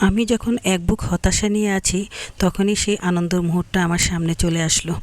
আমি যখন এক বুক হতাশা নিয়ে আছি, তখনই সেই আনন্দের মুহূর্তটা আমার সামনে চলে আসলো।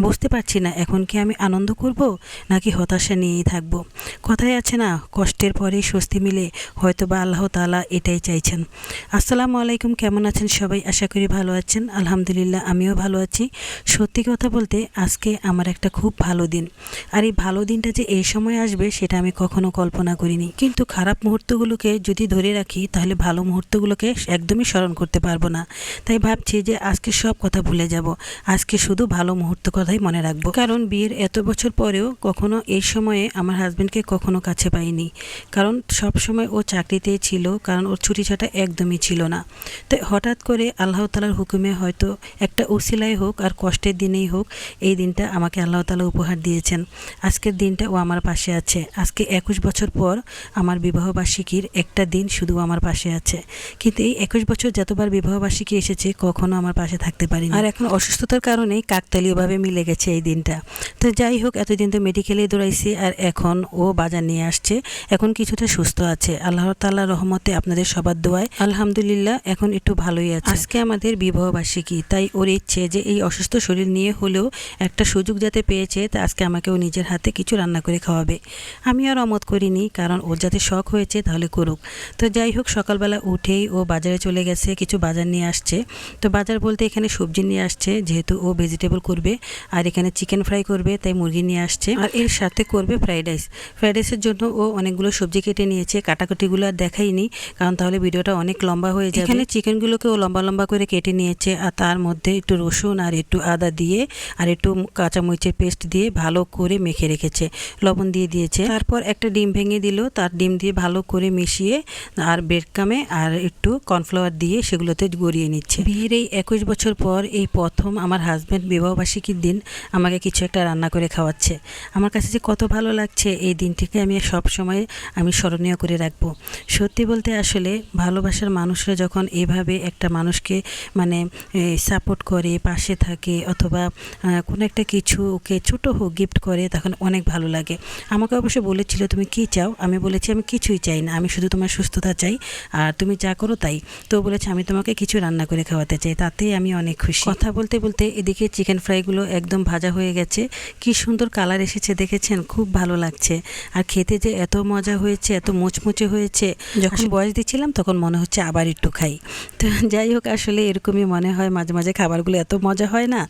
বুঝতে পারছি না, এখন কি আমি আনন্দ করব, নাকি হতাশা নিয়েই থাকব? কথাই আছে না, কষ্টের পরেই স্বস্তি মিলে হয়তো বা আল্লাহ তাআলা এটাই চাইছেন। আসসালামু আলাইকুম, কেমন আছেন সবাই? আশা করি ভালো আছেন। আলহামদুলিল্লাহ, আমিও ভালো আছি। সত্যি কথা বলতে, আজকে আমার একটা খুব ভালো দিন। আর এই ভালো দিনটা যে এই সময় আসবে, সেটা আমি কখনো কল্পনা করিনি। কিন্তু খারাপ মুহূর্তগুলোকে যদি ধরে রাখি, তাহলে ভালো মুহূর্তগুলোকে একদমই স্মরণ করতে পারব না। তাই ভাবছি যে আজকে সব কথা ভুলে যাব। আজকে শুধু ভালো মুহূর্ত কথাই মনে রাখব। কারণ বিয়ের এত বছর পরেও কখনো এই সময়ে আমার হাজব্যান্ডকে কখনো কাছে পাইনি। কারণ সব সময় ও চাকরিতেই ছিল, কারণ ওর ছুটি ছাটা একদমই ছিল না। তাই হঠাৎ করে আল্লাহ তালার হুকুমে হয়তো একটা উসিলাই হোক আর কষ্টের দিনেই হোক, এই দিনটা আমাকে আল্লাহ তালা উপহার দিয়েছেন। আজকের দিনটা ও আমার পাশে আছে। আজকে একুশ বছর পর আমার বিবাহবার্ষিকীর একটা দিন শুধু আমার পাশে আছে। কিন্তু এই একুশ বছর যতবার বিবাহবার্ষিকী এসেছে কখনো আমার পাশে থাকতে পারিনি। আর এখন অসুস্থতার কারণে কাকতালীয়ভাবে মিলে গেছে এই দিনটা। তো যাই হোক এতদিন তো মেডিকেলে দৌড়াইছি আর এখন ও বাজার নিয়ে আসছে। এখন কিছুটা সুস্থ আছে। আল্লাহ তাল্লাহ রহমতে আপনাদের সবার দোয়ায় আলহামদুলিল্লাহ এখন একটু ভালোই আছে। আজকে আমাদের বিবাহবার্ষিকী তাই ওর ইচ্ছে যে এই অসুস্থ শরীর নিয়ে হলেও একটা সুযোগ যাতে পেয়েছে তা আজকে আমাকে ও নিজের হাতে কিছু রান্না করে খাওয়াবে। আমি আর অমত করিনি কারণ ওর যাতে শখ হয়েছে তাহলে করুক। তো যাই হোক সকালবেলা উঠেই ও বাজারে চলে গেছে, কিছু বাজার নিয়ে আসছে। তো বাজার বলতে এখানে সবজি নিয়ে আসছে, যেহেতু ও ভেজিটেবল করবে আর এখানে চিকেন ফ্রাই করবে, তাই মুরগি নিয়ে আসছে। আর এর সাথে করবে ফ্রাইড রাইস ফ্রাইড রাইসের জন্য ও অনেকগুলো সবজি কেটে নিয়েছে, কাটাকুটিগুলো আর দেখাইনি, কারণ তাহলে ভিডিওটা অনেক লম্বা হয়ে যাবে। এখানে চিকেনগুলোকে ও লম্বা লম্বা করে কেটে নিয়েছে, আর তার মধ্যে একটু রসুন আর একটু আদা দিয়ে আর একটু কাঁচামরিচের পেস্ট দিয়ে ভালো করে মেখে রেখেছে, লবণ দিয়ে দিয়েছে। তারপর একটা ডিম ভেঙে দিল, তার ডিম দিয়ে ভালো করে মিশিয়ে আর বেডকামে আর একটু কর্নফ্লাওয়ার দিয়ে সেগুলোতে গড়িয়ে নিচ্ছে। বিয়ের এই একুশ বছর পর এই প্রথম আমার হাজব্যান্ড বিবাহবার্ষিকীর দিন আমাকে কিছু একটা রান্না করে খাওয়াচ্ছে। আমার কাছে যে কত ভালো লাগছে, এই দিনটিকে আমি সব সময় আমি স্মরণীয় করে রাখব। সত্যি বলতে আসলে ভালোবাসার মানুষরা যখন এভাবে একটা মানুষকে মানে সাপোর্ট করে, পাশে থাকে অথবা কোনো একটা কিছু ওকে ছোটো হোক গিফট করে, তখন অনেক ভালো লাগে। আমাকে অবশ্য বলেছিল, তুমি কি চাও? আমি বলেছি, আমি কিছুই চাই না। আমি শুধু তোমার সুস্থতা চাই। আর তুমি যা করো তাই। তো বলেছে আমি তোমাকে কিছু রান্না করে খাওয়াতে চাই তাতে আমি অনেক খুশি। কথা বলতে বলতে এদিকে চিকেন ফ্রাইগুলো একদম ভাজা হয়ে গেছে। কি সুন্দর কালার এসেছে দেখেছেন? খুব ভালো লাগছে। আর খেতে যে এত মজা হয়েছে এত মুচমুচে হয়েছে যখন বয়স দিচ্ছিলাম তখন মনে হচ্ছে আবার একটু খাই। তো যাই হোক আসলে এরকমই মনে হয় মাঝে মাঝে খাবারগুলো এত মজা হয় না।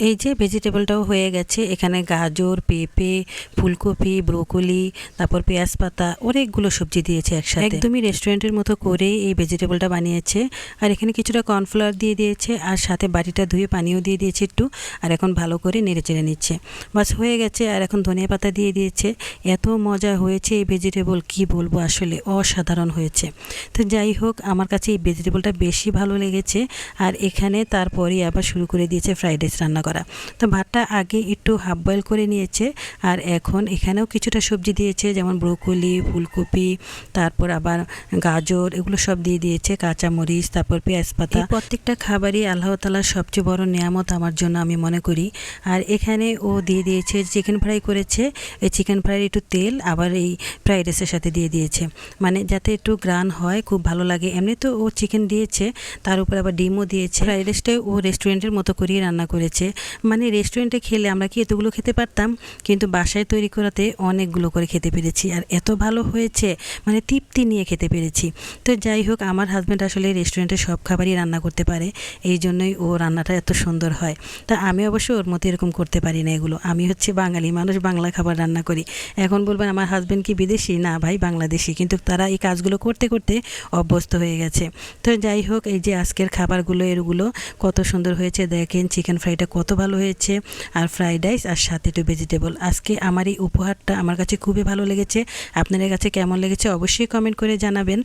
এই যে ভেজিটেবলটাও হয়ে গেছে। এখানে গাজর, পেঁপে, ফুলকপি, ব্রোকলি, তারপর পেঁয়াজ পাতা, অনেকগুলো সবজি দিয়েছে একসাথে। একদমই রেস্টুরেন্টের মতো করে এই ভেজিটেবলটা বানিয়েছে। আর এখানে কিছুটা কর্নফ্লাওয়ার দিয়ে দিয়েছে আর সাথে বাড়িটা ধুয়ে পানিও দিয়ে দিয়েছে একটু। আর এখন ভালো করে নেড়ে চেড়ে নিচ্ছে। বাস হয়ে গেছে আর এখন ধনিয়া পাতা দিয়ে দিয়েছে। এত মজা হয়েছে এই ভেজিটেবল কি বলব আসলে? অসাধারণ হয়েছে। তো যাই হোক, আমার কাছে এই ভেজিটেবলটা বেশি ভালো লেগেছে। আর এখানে তারপরেই আবার শুরু করে দিয়েছে ফ্রাইড রাইস রান্না করা। তো ভাতটা আগে একটু হাফ বয়েল করে নিয়েছে আর এখন এখানেও কিছুটা সবজি দিয়েছে যেমন ব্রোকলি ফুলকপি তারপর আবার গাজর এগুলো সব দিয়ে দিয়েছে কাঁচামরিচ তারপর পেঁয়াজ পাতা। প্রত্যেকটা খাবারই আল্লাহ তালার সবচেয়ে বড় নিয়ামত আমার জন্য আমি মনে করি। আর এখানে ও দিয়ে দিয়েছে চিকেন ফ্রাই করেছে এই চিকেন ফ্রাইয়ের একটু তেল আবার এই ফ্রাইড রাইসের সাথে দিয়ে দিয়েছে। মানে যাতে একটু গ্রান হয় খুব ভালো লাগে। এমনি তো ও চিকেন দিয়েছে তার উপর আবার ডিমও দিয়েছে। ফ্রাইড রাইসটাই ও রেস্টুরেন্টের মতো করেই রান্না করেছে। মানে রেস্টুরেন্টে খেলে আমরা কি এতগুলো খেতে পারতাম? কিন্তু বাসায় তৈরি করাতে অনেকগুলো করে খেতে পেরেছি। আর এত ভালো হয়েছে মানে তৃপ্তি নিয়ে খেতে পেরেছি। তো যাই হোক, আমার হাজব্যান্ড আসলে রেস্টুরেন্টে সব খাবারই রান্না করতে পারে। এই জন্যই ও রান্নাটা এত সুন্দর হয়। তা আমি অবশ্য ওর মতো এরকম করতে পারি না এগুলো। আমি হচ্ছে বাঙালি, মানুষ বাংলা খাবার রান্না করি। এখন বলবেন, আমার হাজব্যান্ড কি বিদেশি? না ভাই, বাংলাদেশি। কিন্তু তারা এই কাজগুলো করতে করতে অভ্যস্ত হয়ে গেছে। তো যাই হোক, এই যে আজকের খাবারগুলো, এরগুলো কত সুন্দর হয়েছে। দেখেন চিকেন ফ্রাইটা কত ভালো হয়েছে আর ফ্রাইড রাইস আর সাথে একটু ভেজিটেবল আজকে আমার এই উপহারটা আমার কাছে খুবই ভালো লেগেছে। আপনাদের কাছে কেমন লেগেছে অবশ্যই কমেন্ট করে জানাবেন।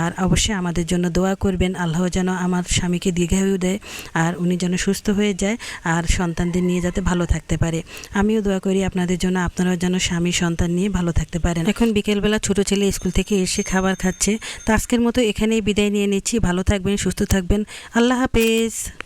আর অবশ্যই আমাদের জন্য দোয়া করবেন। আল্লাহ যেন আমার স্বামীকে দীর্ঘায়ু দেয় আর উনি যেন সুস্থ হয়ে যায় আর সন্তানদের নিয়ে যাতে ভালো থাকতে পারে। আমিও দোয়া করি আপনাদের জন্য, আপনারাও যেন স্বামী সন্তান নিয়ে ভালো থাকতে পারেন। এখন বিকেলবেলা ছোট ছেলে স্কুল থেকে এসে খাবার খাচ্ছে। তো আজকের মতো এখানেই বিদায় নিয়ে নিচ্ছি। ভালো থাকবেন, সুস্থ থাকবেন। আল্লাহ হাফেজ।